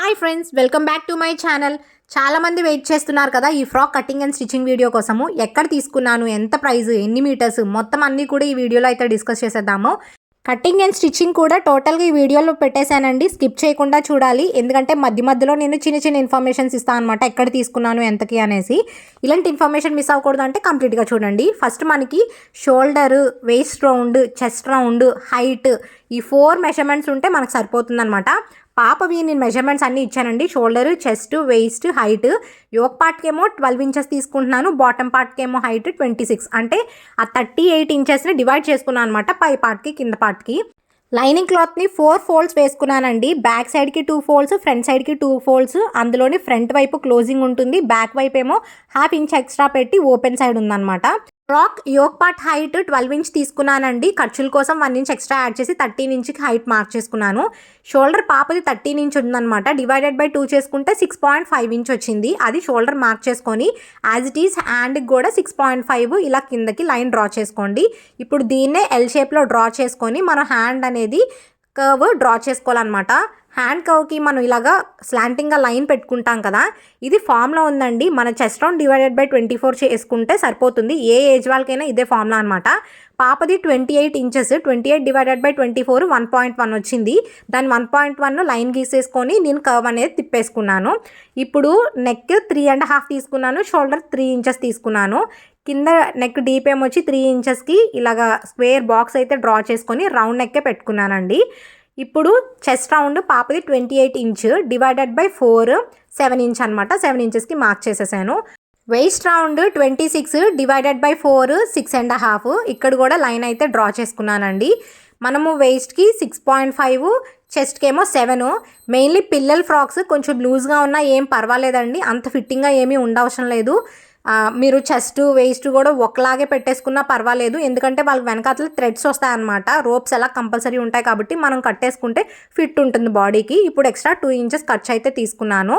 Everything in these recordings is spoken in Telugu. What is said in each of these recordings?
Hi friends welcome back to my channel. చాలా మంది వెయిట్ చేస్తున్నారు కదా ఈ frock cutting and stitching video కోసము. ఎక్కడ తీసుకున్నాను ఎంత ప్రైస్ ఎన్ని మీటర్స్ మొత్తం అన్నీ కూడా ఈ వీడియోలో అయితే డిస్కస్ చేసేద్దాము. కటింగ్ అండ్ స్టిచ్చింగ్ కూడా టోటల్గా ఈ వీడియోలో పెట్టేశానండి. స్కిప్ చేయకుండా చూడాలి. ఎందుకంటే మధ్య మధ్యలో నేను చిన్న చిన్న ఇన్ఫర్మేషన్స్ ఇస్తాను అనమాట ఎక్కడ తీసుకున్నాను ఎంతకి అనేసి. ఇలాంటి ఇన్ఫర్మేషన్ మిస్ అవ్వకూడదు అంటే కంప్లీట్గా చూడండి. ఫస్ట్ మనకి shoulder waist round chest round height ఈ ఫోర్ మెజర్మెంట్స్ ఉంటే మనకు సరిపోతుంది అనమాట పాపవి నేను మెజర్మెంట్స్ అన్నీ ఇచ్చానండి. Shoulder chest waist height. Yoke పార్ట్కేమో twelve inches తీసుకుంటున్నాను. బాటమ్ పార్ట్కేమో హైట్ ట్వంటీ సిక్స్. అంటే ఆ థర్టీ ఎయిట్ ఇంచెస్ని డివైడ్ చేసుకున్నాను అనమాట పై పార్ట్కి కింద పార్ట్కి. లైనింగ్ క్లాత్ని ఫోర్ ఫోల్డ్స్ వేసుకున్నానండి. బ్యాక్ సైడ్కి టూ ఫోల్డ్స్ ఫ్రంట్ సైడ్కి టూ ఫోల్డ్స్. అందులోని ఫ్రంట్ వైపు క్లోజింగ్ ఉంటుంది. బ్యాక్ వైపు ఏమో హాఫ్ ఇంచ్ ఎక్స్ట్రా పెట్టి ఓపెన్ సైడ్ ఉందన్నమాట. Frock yoke part height twelve inch తీసుకున్నానండి. ఖర్చుల కోసం వన్ ఇంచ్ ఎక్స్ట్రా యాడ్ చేసి థర్టీన్ ఇంచ్కి హైట్ మార్క్ చేసుకున్నాను. షోల్డర్ పాపది థర్టీన్ ఇంచ్ ఉందన్నమాట. డివైడెడ్ బై టూ చేసుకుంటే సిక్స్ పాయింట్ ఫైవ్ ఇంచ్ వచ్చింది. అది షోల్డర్ మార్క్ చేసుకొని యాజ్ ఇట్ ఈస్ హ్యాండ్కి కూడా సిక్స్ పాయింట్ ఫైవ్ ఇలా కిందకి లైన్ డ్రా చేసుకోండి. ఇప్పుడు దీన్నే ఎల్ షేప్లో డ్రా చేసుకొని మన హ్యాండ్ అనేది కర్వ్ డ్రా చేసుకోవాలన్నమాట. హ్యాండ్ కవ్కి మనం ఇలాగా స్లాంటింగ్గా లైన్ పెట్టుకుంటాం కదా ఇది ఫామ్లో ఉందండి. మన chest round divided by twenty four చేసుకుంటే సరిపోతుంది. ఏ ఏజ్ వాళ్ళకైనా ఇదే ఫామ్లో అనమాట పాపది twenty eight inches twenty eight divided by twenty four one point one వచ్చింది దాని వన్ పాయింట్ వన్ లైన్ గీసేసుకొని నేను కర్వ్ అనేది తిప్పేసుకున్నాను. ఇప్పుడు నెక్ త్రీ అండ్ హాఫ్ తీసుకున్నాను షోల్డర్ త్రీ ఇంచెస్ తీసుకున్నాను. కింద నెక్ డీప్ ఏమొచ్చి త్రీ ఇంచెస్కి ఇలాగ స్క్వేర్ బాక్స్ అయితే డ్రా చేసుకొని రౌండ్ నెక్కే పెట్టుకున్నానండి. ఇప్పుడు చెస్ట్ రౌండ్ పాపది twenty eight inch divided by four seven inch అనమాట సెవెన్ ఇంచెస్కి మార్క్ చేసేసాను. Waist round twenty six divided by four six and half ఇక్కడ కూడా లైన్ అయితే డ్రా చేసుకున్నానండి. మనము వేస్ట్కి సిక్స్ పాయింట్ ఫైవ్ చెస్ట్కి ఏమో సెవెన్ మెయిన్లీ పిల్లల ఫ్రాక్స్ కొంచెం లూజ్గా ఉన్నా ఏం పర్వాలేదండి. అంత ఫిట్టింగ్గా ఏమీ ఉండవసరం లేదు. మీరు చెస్ట్ వేస్ట్ కూడా ఒకలాగే పెట్టేసుకున్నా పర్వాలేదు. ఎందుకంటే వాళ్ళకి వెనకాతల థ్రెడ్స్ వస్తాయన్నమాట. రోప్స్ ఎలా కంపల్సరీ ఉంటాయి కాబట్టి మనం కట్టేసుకుంటే ఫిట్ ఉంటుంది బాడీకి ఇప్పుడు ఎక్స్ట్రా టూ ఇంచెస్ ఖర్చు అయితే తీసుకున్నాను.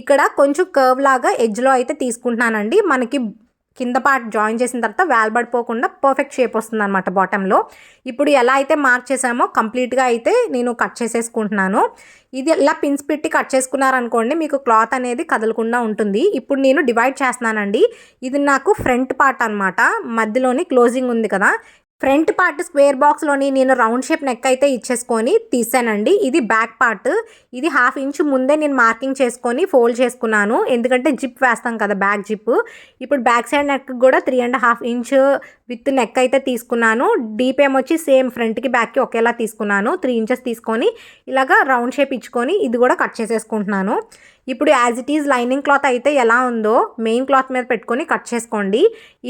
ఇక్కడ కొంచెం కర్వ్ లాగా ఎడ్జ్లో అయితే తీసుకుంటున్నానండి. మనకి కింద పార్ట్ జాయిన్ చేసిన తర్వాత వేలబడిపోకుండా పర్ఫెక్ట్ షేప్ వస్తుంది అనమాట బాటంలో ఇప్పుడు ఎలా అయితే మార్క్ చేసామో కంప్లీట్గా అయితే నేను కట్ చేసేసుకుంటున్నాను. ఇది ఇలా పిన్స్ పెట్టి కట్ చేసుకున్నారనుకోండి మీకు క్లాత్ అనేది కదలకుండా ఉంటుంది. ఇప్పుడు నేను డివైడ్ చేస్తున్నానండి. ఇది నాకు ఫ్రంట్ పార్ట్ అనమాట మధ్యలోని క్లోజింగ్ ఉంది కదా. ఫ్రంట్ పార్ట్ స్క్వేర్ బాక్స్లోని నేను రౌండ్ షేప్ నెక్ అయితే ఇచ్చేసుకొని తీసానండి. ఇది బ్యాక్ పార్ట్. ఇది హాఫ్ ఇంచ్ ముందే నేను మార్కింగ్ చేసుకొని ఫోల్డ్ చేసుకున్నాను. ఎందుకంటే జిప్ వేస్తాం కదా బ్యాక్ జిప్. ఇప్పుడు బ్యాక్ సైడ్ నెక్ కూడా three and half inch with neck అయితే తీసుకున్నాను. డీప్ ఏమొచ్చి సేమ్ ఫ్రంట్కి బ్యాక్కి ఒకేలా తీసుకున్నాను. త్రీ ఇంచెస్ తీసుకొని ఇలాగా రౌండ్ షేప్ ఇచ్చుకొని ఇది కూడా కట్ చేసేసుకుంటున్నాను. ఇప్పుడు as it is lining cloth అయితే ఎలా ఉందో మెయిన్ క్లాత్ మీద పెట్టుకొని కట్ చేసుకోండి.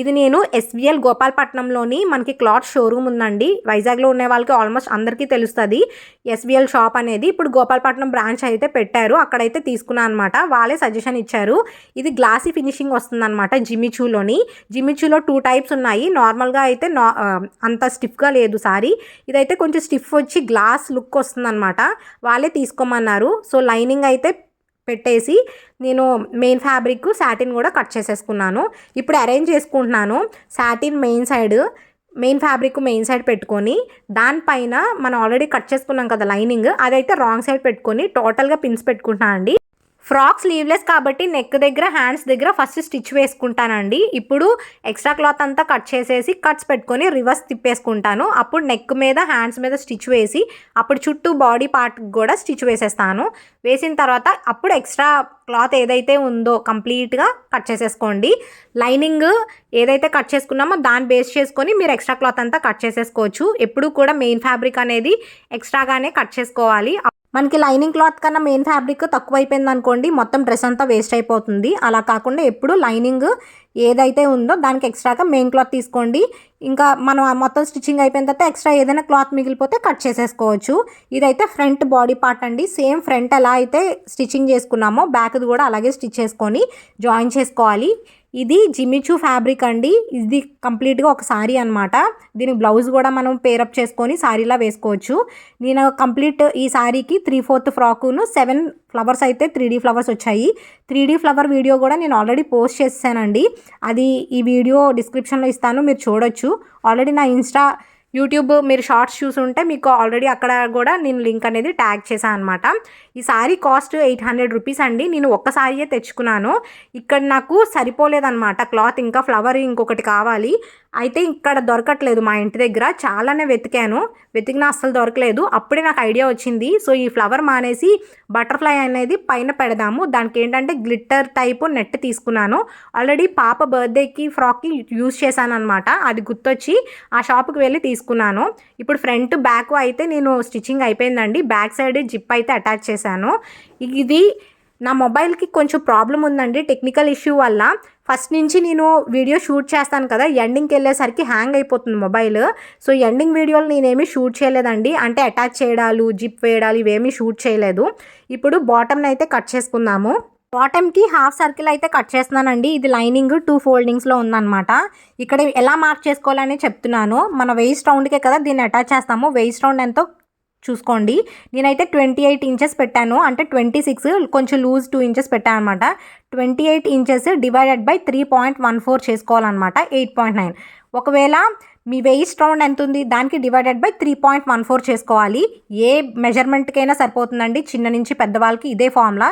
ఇది నేను ఎస్విఎల్ గోపాలపట్నంలోని మనకి క్లాత్ షోరూమ్ ఉందండి. వైజాగ్లో ఉండే వాళ్ళకి ఆల్మోస్ట్ అందరికీ తెలుస్తుంది. ఎస్విఎల్ షాప్ అనేది ఇప్పుడు గోపాలపట్నం బ్రాంచ్ అయితే పెట్టారు. అక్కడైతే తీసుకున్నాను అనమాట వాళ్ళే సజెషన్ ఇచ్చారు. ఇది గ్లాసీ ఫినిషింగ్ వస్తుందన్నమాట జిమిచూలోని జిమిచూలో టూ టైప్స్ ఉన్నాయి. నార్మల్గా అయితే నా అంత స్టిఫ్గా లేదు సారీ. ఇదైతే కొంచెం స్టిఫ్ వచ్చి గ్లాస్ లుక్ వస్తుందన్నమాట. వాళ్ళే తీసుకోమన్నారు. సో లైనింగ్ అయితే పెట్టేసి నేను మెయిన్ ఫ్యాబ్రిక్ సాటిన్ కూడా కట్ చేసేసుకున్నాను. ఇప్పుడు అరేంజ్ చేసుకుంటున్నాను. Satin main side main fabric main side పెట్టుకొని దానిపైన మనం ఆల్రెడీ కట్ చేసుకున్నాం కదా లైనింగ్ అదైతే రాంగ్ సైడ్ పెట్టుకొని టోటల్గా పిన్స్ పెట్టుకుంటున్నాను అండి. ఫ్రాక్ స్లీవ్లెస్ కాబట్టి నెక్ దగ్గర హ్యాండ్స్ దగ్గర ఫస్ట్ స్టిచ్ వేసుకుంటానండి. ఇప్పుడు ఎక్స్ట్రా క్లాత్ అంతా కట్ చేసేసి కట్స్ పెట్టుకొని రివర్స్ తిప్పేసుకుంటాను. అప్పుడు నెక్ మీద హ్యాండ్స్ మీద స్టిచ్ వేసి అప్పుడు చుట్టూ బాడీ పార్ట్ కూడా స్టిచ్ వేసేస్తాను. వేసిన తర్వాత అప్పుడు ఎక్స్ట్రా క్లాత్ ఏదైతే ఉందో కంప్లీట్గా కట్ చేసేసుకోండి. లైనింగ్ ఏదైతే కట్ చేసుకున్నామో దాన్ని బేస్ చేసుకొని మీరు ఎక్స్ట్రా క్లాత్ అంతా కట్ చేసేసుకోవచ్చు. ఎప్పుడు కూడా మెయిన్ ఫ్యాబ్రిక్ అనేది ఎక్స్ట్రాగానే కట్ చేసుకోవాలి. మనకి లైనింగ్ క్లాత్ కన్నా మెయిన్ ఫ్యాబ్రిక్ తక్కువ అయిపోయింది అనుకోండి మొత్తం డ్రెస్ అంతా వేస్ట్ అయిపోతుంది. అలా కాకుండా ఎప్పుడు లైనింగ్ ఏదైతే ఉందో దానికి ఎక్స్ట్రాగా మెయిన్ క్లాత్ తీసుకోండి. ఇంకా మనం మొత్తం స్టిచ్చింగ్ అయిపోయిన తర్వాత ఎక్స్ట్రా ఏదైనా క్లాత్ మిగిలిపోతే కట్ చేసేసుకోవచ్చు. ఇదైతే ఫ్రంట్ బాడీ పార్ట్ అండి. సేమ్ ఫ్రంట్ ఎలా అయితే స్టిచ్చింగ్ చేసుకున్నామో బ్యాక్ది కూడా అలాగే స్టిచ్ చేసుకొని జాయిన్ చేసుకోవాలి. ఇది జిమిచూ ఫ్యాబ్రిక్ అండి. ఇది కంప్లీట్గా ఒక సారీ అనమాట దీని బ్లౌజ్ కూడా మనం పేరప్ చేసుకొని సారీలా వేసుకోవచ్చు. నేను కంప్లీట్ ఈ సారీకి త్రీ ఫోర్త్ ఫ్రాకును సెవెన్ ఫ్లవర్స్ అయితే త్రీ డీ ఫ్లవర్స్ వచ్చాయి. త్రీ డీ ఫ్లవర్ వీడియో కూడా నేను ఆల్రెడీ పోస్ట్ చేశానండి అది ఈ వీడియో డిస్క్రిప్షన్లో ఇస్తాను మీరు చూడొచ్చు. ఆల్రెడీ నా ఇన్స్టా యూట్యూబ్ మీరు షార్ట్స్ చూసుంటే మీకు ఆల్రెడీ అక్కడ కూడా నేను లింక్ అనేది ట్యాగ్ చేశాను అనమాట ఈ sari cost eight hundred rupees అండి. నేను ఒక్క సారీయే తెచ్చుకున్నాను. ఇక్కడ నాకు సరిపోలేదన్నమాట. క్లాత్ ఇంకా ఫ్లవర్ ఇంకొకటి కావాలి. అయితే ఇక్కడ దొరకట్లేదు మా ఇంటి దగ్గర. చాలానే వెతికాను. వెతికినా అస్సలు దొరకలేదు. అప్పుడే నాకు ఐడియా వచ్చింది. సో ఈ ఫ్లవర్ మానేసి బటర్ఫ్లై అనేది పైన పెడదాము. దానికి ఏంటంటే గ్లిట్టర్ టైపు నెట్ తీసుకున్నాను. ఆల్రెడీ పాప బర్త్డేకి ఫ్రాక్కి యూజ్ చేశాను అనమాట అది గుర్తొచ్చి ఆ షాప్కి వెళ్ళి తీసుకున్నాను. ఇప్పుడు ఫ్రంట్ బ్యాక్ అయితే నేను స్టిచ్చింగ్ అయిపోయిందండి. బ్యాక్ సైడ్ జిప్ అయితే అటాచ్ చేశాను. ఇది నా మొబైల్కి కొంచెం ప్రాబ్లం ఉందండి. టెక్నికల్ ఇష్యూ వల్ల ఫస్ట్ నుంచి నేను వీడియో షూట్ చేస్తాను కదా ఎండింగ్కి వెళ్ళేసరికి హ్యాంగ్ అయిపోతుంది మొబైల్. సో ఎండింగ్ వీడియోలు నేనేమి షూట్ చేయలేదండి. అంటే అటాచ్ చేయడాలు జిప్ వేయడాలు ఇవేమీ షూట్ చేయలేదు. ఇప్పుడు బాటమ్ని అయితే కట్ చేసుకుందాము. బాటమ్కి హాఫ్ సర్కిల్ అయితే కట్ చేస్తున్నానండి. ఇది లైనింగ్ టూ ఫోల్డింగ్స్లో ఉందన్నమాట. ఇక్కడ ఎలా మార్క్ చేసుకోవాలని చెప్తున్నాను. మన వెయిస్ట్ రౌండ్కే కదా దీన్ని అటాచ్ చేస్తాము. వెయిస్ట్ రౌండ్ ఎంతో చూసుకోండి. నేనైతే ట్వంటీ ఎయిట్ ఇంచెస్ పెట్టాను. అంటే ట్వంటీ సిక్స్ కొంచెం లూజ్ టూ ఇంచెస్ పెట్టాను అనమాట twenty eight inches divided by three point one four చేసుకోవాలన్నమాట. Eight point nine. ఒకవేళ మీ వెయిస్ట్ రౌండ్ ఎంత ఉంది? దానికి divided by three point one four చేసుకోవాలి. ఏ మెజర్మెంట్కైనా సరిపోతుందండి. చిన్న నుంచి పెద్దవాళ్ళకి ఇదే ఫార్ములా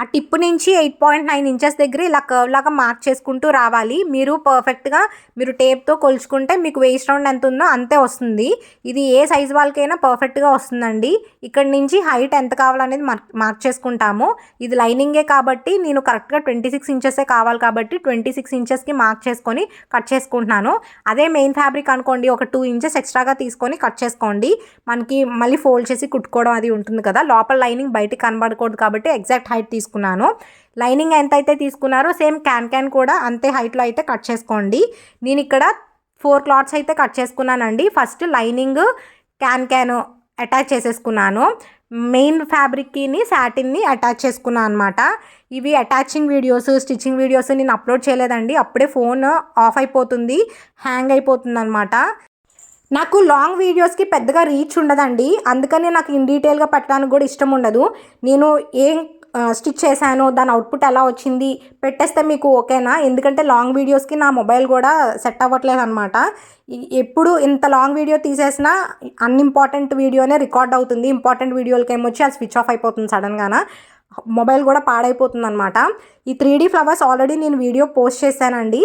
ఆ టిప్ నుంచి ఎయిట్ పాయింట్ నైన్ ఇంచెస్ దగ్గర ఇలా కర్వ్ లాగా మార్క్ చేసుకుంటూ రావాలి. మీరు పర్ఫెక్ట్గా మీరు టేప్తో కొలుచుకుంటే మీకు వేస్ట్ రౌండ్ ఎంత ఉందో అంతే వస్తుంది. ఇది ఏ సైజ్ వాళ్ళకైనా పర్ఫెక్ట్గా వస్తుందండి. ఇక్కడ నుంచి హైట్ ఎంత కావాలనేది మార్క్ మార్క్ చేసుకుంటాము. ఇది లైనింగే కాబట్టి నేను కరెక్ట్గా ట్వంటీ సిక్స్ ఇంచెసే కావాలి కాబట్టి ట్వంటీ సిక్స్ ఇంచెస్కి మార్క్ చేసుకొని కట్ చేసుకుంటున్నాను. అదే మెయిన్ ఫ్యాబ్రిక్ అనుకోండి ఒక టూ ఇంచెస్ ఎక్స్ట్రాగా తీసుకొని కట్ చేసుకోండి. మనకి మళ్ళీ ఫోల్డ్ చేసి కుట్టుకోవడం అది ఉంటుంది కదా. లోపల లైనింగ్ బయటికి కనబడకూడదు కాబట్టి ఎగ్జాక్ట్ హైట్ తీసుకున్నాను. లైనింగ్ ఎంత అయితే తీసుకున్నారో సేమ్ క్యాన్ క్యాన్ కూడా అంతే హైట్లో అయితే కట్ చేసుకోండి. నేను ఇక్కడ ఫోర్ క్లాత్స్ అయితే కట్ చేసుకున్నానండి. First lining can can attach చేసేసుకున్నాను. మెయిన్ ఫ్యాబ్రిక్ని శాటిన్ని అటాచ్ చేసుకున్నాను అనమాట ఇవి అటాచింగ్ వీడియోస్ స్టిచ్చింగ్ వీడియోస్ నేను అప్లోడ్ చేయలేదండి. అప్పుడే ఫోన్ ఆఫ్ అయిపోతుంది హ్యాంగ్ అయిపోతుంది అనమాట నాకు లాంగ్ వీడియోస్కి పెద్దగా రీచ్ ఉండదండి. అందుకని నాకు ఇన్ డీటెయిల్గా పెట్టడానికి కూడా ఇష్టం ఉండదు. నేను ఏం స్టిచ్ చేశాను దాని అవుట్పుట్ ఎలా వచ్చింది పెట్టేస్తే మీకు ఓకేనా? ఎందుకంటే లాంగ్ వీడియోస్కి నా మొబైల్ కూడా సెట్ అవ్వట్లేదు అనమాట ఎప్పుడు ఇంత లాంగ్ వీడియో తీసేసినా అన్ఇంపార్టెంట్ వీడియోనే రికార్డ్ అవుతుంది. ఇంపార్టెంట్ వీడియోలకి ఏమొచ్చి అది స్విచ్ ఆఫ్ అయిపోతుంది సడన్గానా. మొబైల్ కూడా పాడైపోతుంది అనమాట ఈ త్రీ డీ ఫ్లవర్స్ ఆల్రెడీ నేను వీడియో పోస్ట్ చేశానండి.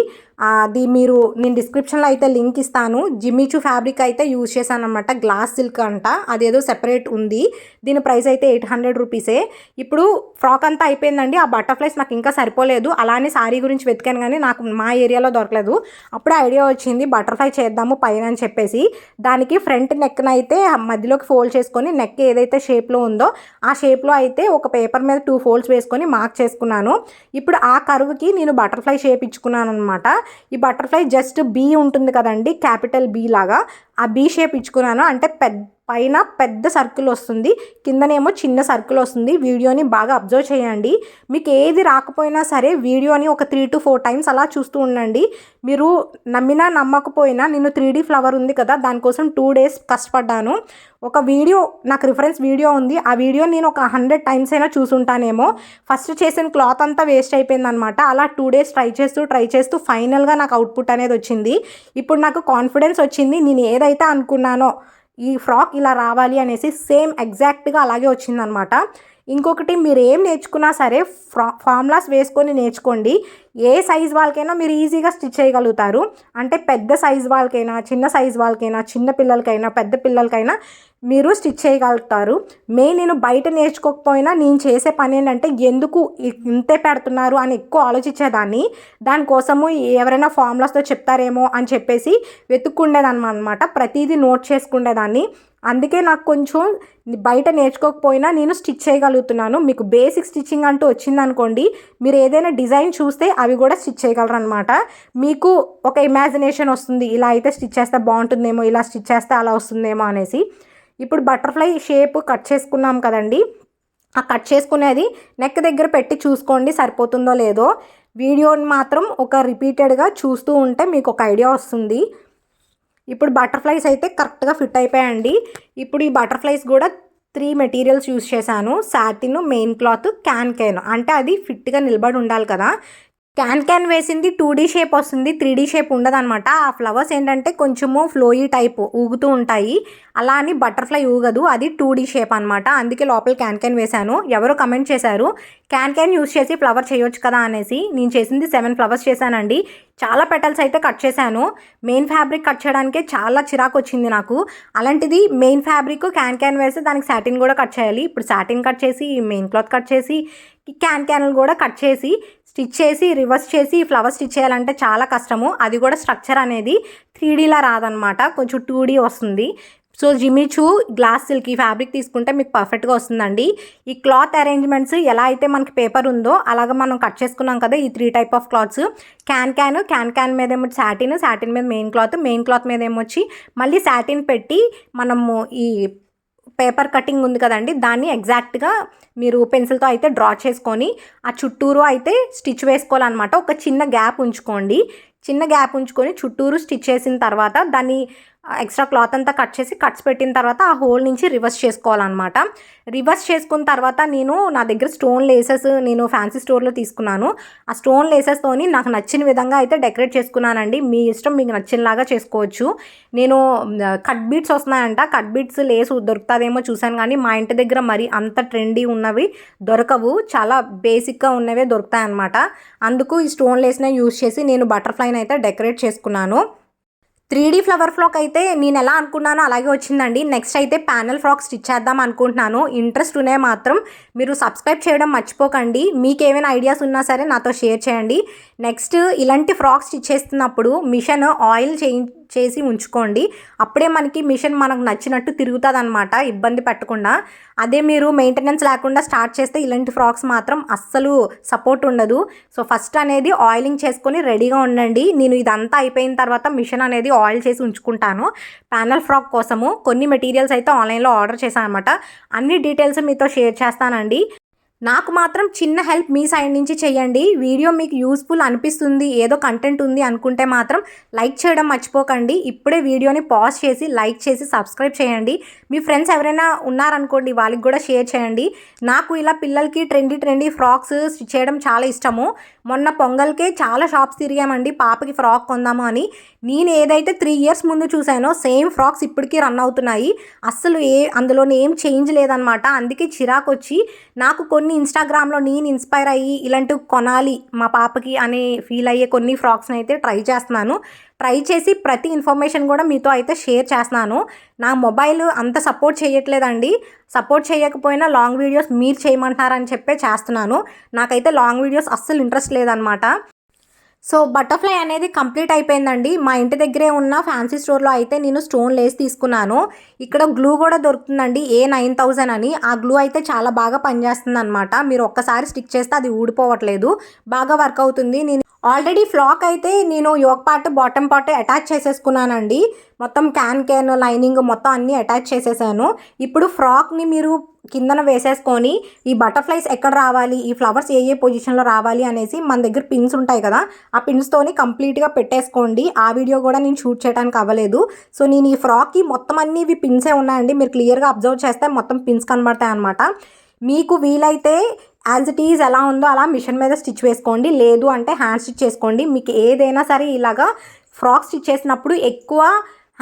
అది మీరు నేను డిస్క్రిప్షన్లో అయితే లింక్ ఇస్తాను. జిమ్మిచూ ఫ్యాబ్రిక్ అయితే యూజ్ చేశాను అనమాట గ్లాస్ సిల్క్ అంట. అదేదో సెపరేట్ ఉంది. దీని ప్రైస్ అయితే ఎయిట్ హండ్రెడ్ రూపీసే ఇప్పుడు ఫ్రాక్ అంతా అయిపోయిందండి. ఆ బటర్ఫ్లైస్ నాకు ఇంకా సరిపోలేదు. అలానే శారీ గురించి వెతికాను కానీ నాకు మా ఏరియాలో దొరకలేదు. అప్పుడే ఐడియా వచ్చింది బటర్ఫ్లై చేద్దాము పైన అని చెప్పేసి. దానికి ఫ్రంట్ నెక్ను అయితే మధ్యలోకి ఫోల్డ్ చేసుకొని నెక్ ఏదైతే షేప్లో ఉందో ఆ షేప్లో అయితే ఒక పేపర్ మీద టూ ఫోల్డ్స్ వేసుకొని మార్క్ చేసుకున్నాను. ఇప్పుడు ఆ కరువుకి నేను బటర్ఫ్లై షేప్ ఇచ్చుకున్నాను అనమాట ఈ బటర్ఫ్లై జస్ట్ బీ ఉంటుంది కదండి క్యాపిటల్ బీ లాగా. ఆ బీ షేప్ ఇచ్చుకున్నాను. అంటే పెద్ద పైన పెద్ద సర్కిల్ వస్తుంది. కిందనేమో చిన్న సర్కిల్ వస్తుంది. వీడియోని బాగా అబ్జర్వ్ చేయండి. మీకు ఏది రాకపోయినా సరే వీడియోని ఒక త్రీ టు ఫోర్ టైమ్స్ అలా చూస్తూ ఉండండి. మీరు నమ్మినా నమ్మకపోయినా నేను త్రీ డీ ఫ్లవర్ ఉంది కదా దానికోసం టూ డేస్ కష్టపడ్డాను. ఒక వీడియో నాకు రిఫరెన్స్ వీడియో ఉంది. ఆ వీడియో నేను ఒక హండ్రెడ్ టైమ్స్ అయినా చూసుంటానేమో. ఫస్ట్ చేసిన క్లాత్ అంతా వేస్ట్ అయిపోయింది అనమాట అలా టూ డేస్ ట్రై చేస్తూ ట్రై చేస్తూ ఫైనల్గా నాకు అవుట్పుట్ అనేది వచ్చింది. ఇప్పుడు నాకు కాన్ఫిడెన్స్ వచ్చింది. నేను ఏదైతే అనుకున్నానో ఈ ఫ్రాక్ ఇలా రావాలి అనేసి సేమ్ ఎగ్జాక్ట్గా అలాగే వచ్చిందనమాట. ఇంకొకటి మీరు ఏం నేర్చుకున్నా సరే ఫ్రా ఫార్ములాస్ వేసుకొని నేర్చుకోండి. ఏ సైజ్ వాళ్ళకైనా మీరు ఈజీగా స్టిచ్ చేయగలుగుతారు. అంటే పెద్ద సైజ్ వాళ్ళకైనా చిన్న సైజ్ వాళ్ళకైనా చిన్న పిల్లలకైనా పెద్ద పిల్లలకైనా మీరు స్టిచ్ చేయగలుగుతారు. మెయిన్ నేను బయట నేర్చుకోకపోయినా నేను చేసే పని ఏంటంటే ఎందుకు ఇంతే పెడుతున్నారు అని ఎక్కువ ఆలోచించేదాన్ని. దానికోసము ఎవరైనా ఫార్ములాస్తో చెప్తారేమో అని చెప్పేసి వెతుక్కుండేదాన్ని అనమాట ప్రతిదీ నోట్ చేసుకునేదాన్ని అందుకే నాకు కొంచెం బయట నేర్చుకోకపోయినా నేను స్టిచ్ చేయగలుగుతున్నాను. మీకు బేసిక్ స్టిచ్చింగ్ అంటూ వచ్చిందనుకోండి మీరు ఏదైనా డిజైన్ చూస్తే అవి కూడా స్టిచ్ చేయగలరు అనమాట మీకు ఒక ఇమాజినేషన్ వస్తుంది ఇలా అయితే స్టిచ్ చేస్తే బాగుంటుందేమో ఇలా స్టిచ్ చేస్తే అలా వస్తుందేమో అనేసి. ఇప్పుడు బటర్ఫ్లై షేప్ కట్ చేసుకున్నాం కదండి ఆ కట్ చేసుకునేది నెక్ దగ్గర పెట్టి చూసుకోండి సరిపోతుందో లేదో. వీడియోని మాత్రం ఒక రిపీటెడ్గా చూస్తూ ఉంటే మీకు ఒక ఐడియా వస్తుంది. ఇప్పుడు బటర్ఫ్లైస్ అయితే కరెక్ట్గా ఫిట్ అయిపోయాయండి. ఇప్పుడు ఈ బటర్ఫ్లైస్ కూడా త్రీ మెటీరియల్స్ యూస్ చేశాను. Satin main cloth can can అంటే అది ఫిట్గా నిలబడి ఉండాలి కదా. క్యాన్ క్యాన్ వేసింది టూ డీ షేప్ వస్తుంది త్రీ డీ షేప్ ఉండదన్నమాట. ఆ ఫ్లవర్స్ ఏంటంటే కొంచెము ఫ్లోయీ టైప్ ఊగుతూ ఉంటాయి. అలా అని బటర్ఫ్లై ఊగదు అది టూ డీ షేప్ అనమాట అందుకే లోపల క్యాన్ క్యాన్ వేశాను. ఎవరో కమెంట్ చేశారు? క్యాన్ క్యాన్ యూస్ చేసి ఫ్లవర్ చేయొచ్చు కదా అనేసి నేను చేసింది సెవెన్ ఫ్లవర్స్ చేశానండి. చాలా పెటల్స్ అయితే కట్ చేశాను. మెయిన్ ఫ్యాబ్రిక్ కట్ చేయడానికే చాలా చిరాకు వచ్చింది నాకు. అలాంటిది మెయిన్ ఫ్యాబ్రిక్ క్యాన్ క్యాన్ వేస్తే దానికి సాటిన్ కూడా కట్ చేయాలి. ఇప్పుడు సాటిన్ కట్ చేసి మెయిన్ క్లాత్ కట్ చేసి క్యాన్ క్యాన్లు కూడా కట్ చేసి స్టిచ్ చేసి రివర్స్ చేసి ఫ్లవర్ స్టిచ్ చేయాలంటే చాలా కష్టము. అది కూడా స్ట్రక్చర్ అనేది త్రీ డీలా రాదనమాట. కొంచెం టూ డీ వస్తుంది. So Jimmy Choo glass silk ఈ ఫ్యాబ్రిక్ తీసుకుంటే మీకు పర్ఫెక్ట్గా వస్తుందండి. ఈ క్లాత్ అరేంజ్మెంట్స్ ఎలా అయితే మనకి పేపర్ ఉందో అలాగ మనం కట్ చేసుకున్నాం కదా ఈ three type of clothes. Can can can can మీద ఏమో సాటిన్ సాటిన్ మీద మెయిన్ క్లాత్ మెయిన్ క్లాత్ మీద ఏమొచ్చి మళ్ళీ సాటిన్ పెట్టి మనము ఈ పేపర్ కటింగ్ ఉంది కదండి దాన్ని ఎగ్జాక్ట్గా మీరు పెన్సిల్తో అయితే డ్రా చేసుకొని ఆ చుట్టూరు అయితే స్టిచ్ వేసుకోవాలన్నమాట. ఒక చిన్న గ్యాప్ ఉంచుకోండి. చిన్న గ్యాప్ ఉంచుకొని చుట్టూరు స్టిచ్ చేసిన తర్వాత దాన్ని ఎక్స్ట్రా క్లాత్ అంతా కట్ చేసి కట్స్ పెట్టిన తర్వాత ఆ హోల్ నుంచి రివర్స్ చేసుకోవాలన్నమాట. రివర్స్ చేసుకున్న తర్వాత నేను నా దగ్గర స్టోన్ లేసెస్ నేను ఫ్యాన్సీ స్టోర్లో తీసుకున్నాను. ఆ స్టోన్ లేసెస్తోని నాకు నచ్చిన విధంగా అయితే డెకరేట్ చేసుకున్నానండి. మీ ఇష్టం మీకు నచ్చినలాగా చేసుకోవచ్చు. నేను కట్ బీట్స్ వస్తున్నాయంట. కట్ బీట్స్ లేస్ దొరుకుతుందేమో చూశాను కానీ మా ఇంటి దగ్గర మరి అంత ట్రెండీ ఉన్నవి దొరకవు. చాలా బేసిక్గా ఉన్నవే దొరుకుతాయి అనమాట అందుకు ఈ స్టోన్ లేస్నే యూస్ చేసి నేను బటర్ఫ్లైని అయితే డెకరేట్ చేసుకున్నాను. త్రీ డీ ఫ్లవర్ ఫ్రాక్ అయితే నేను ఎలా అనుకున్నానో అలాగే వచ్చిందండి. నెక్స్ట్ అయితే ప్యానల్ ఫ్రాక్ స్టిచ్ చేద్దాం అనుకుంటున్నాను. ఇంట్రెస్ట్ ఉన్నాయి మాత్రం మీరు సబ్స్క్రైబ్ చేయడం మర్చిపోకండి. మీకు ఏమైనా ఐడియాస్ ఉన్నా సరే నాతో షేర్ చేయండి. నెక్స్ట్ ఇలాంటి ఫ్రాక్ స్టిచ్ చేస్తున్నప్పుడు మిషన్ ఆయిల్ చేయి చేసి ఉంచుకోండి. అప్పుడే మనకి మిషన్ మనకు నచ్చినట్టు తిరుగుతుంది అనమాట ఇబ్బంది పెట్టకుండా. అదే మీరు మెయింటెనెన్స్ లేకుండా స్టార్ట్ చేస్తే ఇలాంటి ఫ్రాక్స్ మాత్రం అస్సలు సపోర్ట్ ఉండదు. సో ఫస్ట్ అనేది ఆయిలింగ్ చేసుకొని రెడీగా ఉండండి. నేను ఇదంతా అయిపోయిన తర్వాత మిషన్ అనేది ఆయిల్ చేసి ఉంచుకుంటాను. ప్యానల్ ఫ్రాక్ కోసము. కొన్ని మెటీరియల్స్ అయితే ఆన్లైన్లో ఆర్డర్ చేశాను అనమాట అన్ని డీటెయిల్స్ మీతో షేర్ చేస్తానండి. నాకు మాత్రం చిన్న హెల్ప్ మీ సైడ్ నుంచి చేయండి. వీడియో మీకు యూస్ఫుల్ అనిపిస్తుంది ఏదో కంటెంట్ ఉంది అనుకుంటే మాత్రం లైక్ చేయడం మర్చిపోకండి. ఇప్పుడే వీడియోని పాజ్ చేసి లైక్ చేసి సబ్స్క్రైబ్ చేయండి. మీ ఫ్రెండ్స్ ఎవరైనా ఉన్నారనుకోండి వాళ్ళకి కూడా షేర్ చేయండి. నాకు ఇలా పిల్లలకి ట్రెండీ ట్రెండీ ఫ్రాక్స్ స్టిచ్ చేయడం చాలా ఇష్టము. మొన్న పొంగల్కే చాలా షాప్స్ తిరిగామండి. పాపకి ఫ్రాక్ కొందాము అని. నేను ఏదైతే త్రీ ఇయర్స్ ముందు చూసానో సేమ్ ఫ్రాక్స్ ఇప్పటికీ రన్ అవుతున్నాయి. అస్సలు ఏ అందులో ఏం చేంజ్ లేదనమాట. అందుకే చిరాకు వచ్చి నాకు కొన్ని ఇన్స్టాగ్రామ్లో నేను ఇన్స్పైర్ అయ్యి ఇలాంటివి కొనాలి మా పాపకి అనే ఫీల్ అయ్యే కొన్ని ఫ్రాక్స్ని అయితే ట్రై చేస్తున్నాను. ట్రై చేసి ప్రతి ఇన్ఫర్మేషన్ కూడా మీతో అయితే షేర్ చేస్తున్నాను. నా మొబైల్ అంత సపోర్ట్ చేయట్లేదండి. సపోర్ట్ చేయకపోయినా లాంగ్ వీడియోస్ మీరు చేయమంటున్నారని చెప్పే చేస్తున్నాను. నాకైతే లాంగ్ వీడియోస్ అస్సలు ఇంట్రెస్ట్ లేదనమాట సో బటర్ఫ్లై అనేది కంప్లీట్ అయిపోయిందండి. మా ఇంటి దగ్గరే ఉన్న ఫ్యాన్సీ స్టోర్లో అయితే నేను స్టోన్ లేస్ తీసుకున్నాను. ఇక్కడ గ్లూ కూడా దొరుకుతుందండి. ఏ నైన్ థౌజండ్ అని. ఆ గ్లూ అయితే చాలా బాగా పనిచేస్తుంది అనమాట మీరు ఒక్కసారి స్టిక్ చేస్తే అది ఊడిపోవట్లేదు. బాగా వర్క్ అవుతుంది. నేను ఆల్రెడీ ఫ్లాక్ అయితే నేను yoke part bottom part attach చేసేసుకున్నానండి. మొత్తం క్యాన్ క్యాన్ లైనింగ్ మొత్తం అన్నీ అటాచ్ చేసేసాను. ఇప్పుడు ఫ్రాక్ని మీరు కిందన వేసేసుకొని ఈ బటర్ఫ్లైస్ ఎక్కడ రావాలి ఈ ఫ్లవర్స్ ఏ ఏ పొజిషన్లో రావాలి అనేసి మన దగ్గర పిన్స్ ఉంటాయి కదా ఆ పిన్స్తోని కంప్లీట్గా పెట్టేసుకోండి. ఆ వీడియో కూడా నేను షూట్ చేయడానికి అవ్వలేదు. సో నేను ఈ ఫ్రాక్కి మొత్తం అన్ని ఇవి పిన్సే ఉన్నాయండి. మీరు క్లియర్గా అబ్జర్వ్ చేస్తే మొత్తం పిన్స్ కనబడతాయి అనమాట మీకు వీలైతే యాజ్ ఇట్ ఈజ్ ఎలా ఉందో అలా మిషన్ మీద స్టిచ్ వేసుకోండి. లేదు అంటే హ్యాండ్ స్టిచ్ చేసుకోండి. మీకు ఏదైనా సరే ఇలాగా ఫ్రాక్ స్టిచ్ చేసినప్పుడు ఎక్కువ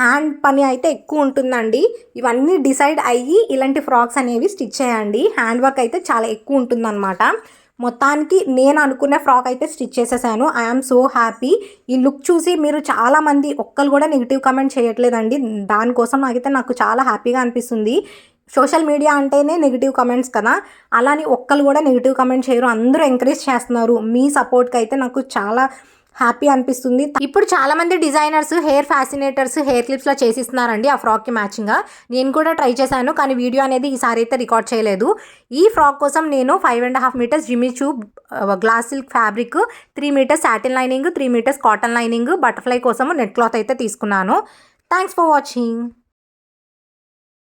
హ్యాండ్ పని అయితే ఎక్కువ ఉంటుందండి. ఇవన్నీ డిసైడ్ అయ్యి ఇలాంటి ఫ్రాక్స్ అనేవి స్టిచ్ చేయండి. హ్యాండ్ వర్క్ అయితే చాలా ఎక్కువ ఉంటుందన్నమాట. మొత్తానికి నేను అనుకున్న ఫ్రాక్ అయితే స్టిచ్ చేసేసాను. ఐఆమ్ సో హ్యాపీ ఈ లుక్ చూసి మీరు చాలామంది ఒక్కరు కూడా నెగిటివ్ కమెంట్ చేయట్లేదండి. దానికోసం నాకైతే నాకు చాలా హ్యాపీగా అనిపిస్తుంది. సోషల్ మీడియా అంటేనే నెగిటివ్ కమెంట్స్ కదా. అలాని ఒక్కరు కూడా నెగిటివ్ కమెంట్ చేయరు. అందరూ ఎంకరేజ్ చేస్తున్నారు. మీ సపోర్ట్కి అయితే నాకు చాలా హ్యాపీ అనిపిస్తుంది. ఇప్పుడు చాలామంది డిజైనర్స్ హెయిర్ ఫ్యాసినేటర్స్ హెయిర్ క్లిప్స్లో చేసిస్తున్నారండి ఆ ఫ్రాక్కి మ్యాచింగ్గా నేను కూడా ట్రై చేశాను కానీ వీడియో అనేది ఈసారి అయితే రికార్డ్ చేయలేదు. ఈ ఫ్రాక్ కోసం నేను five and half meters Jimmy Choo glass silk fabric three meters satin lining three meters cotton lining butterfly కోసం నెట్ క్లాత్ అయితే తీసుకున్నాను. Thanks for watching.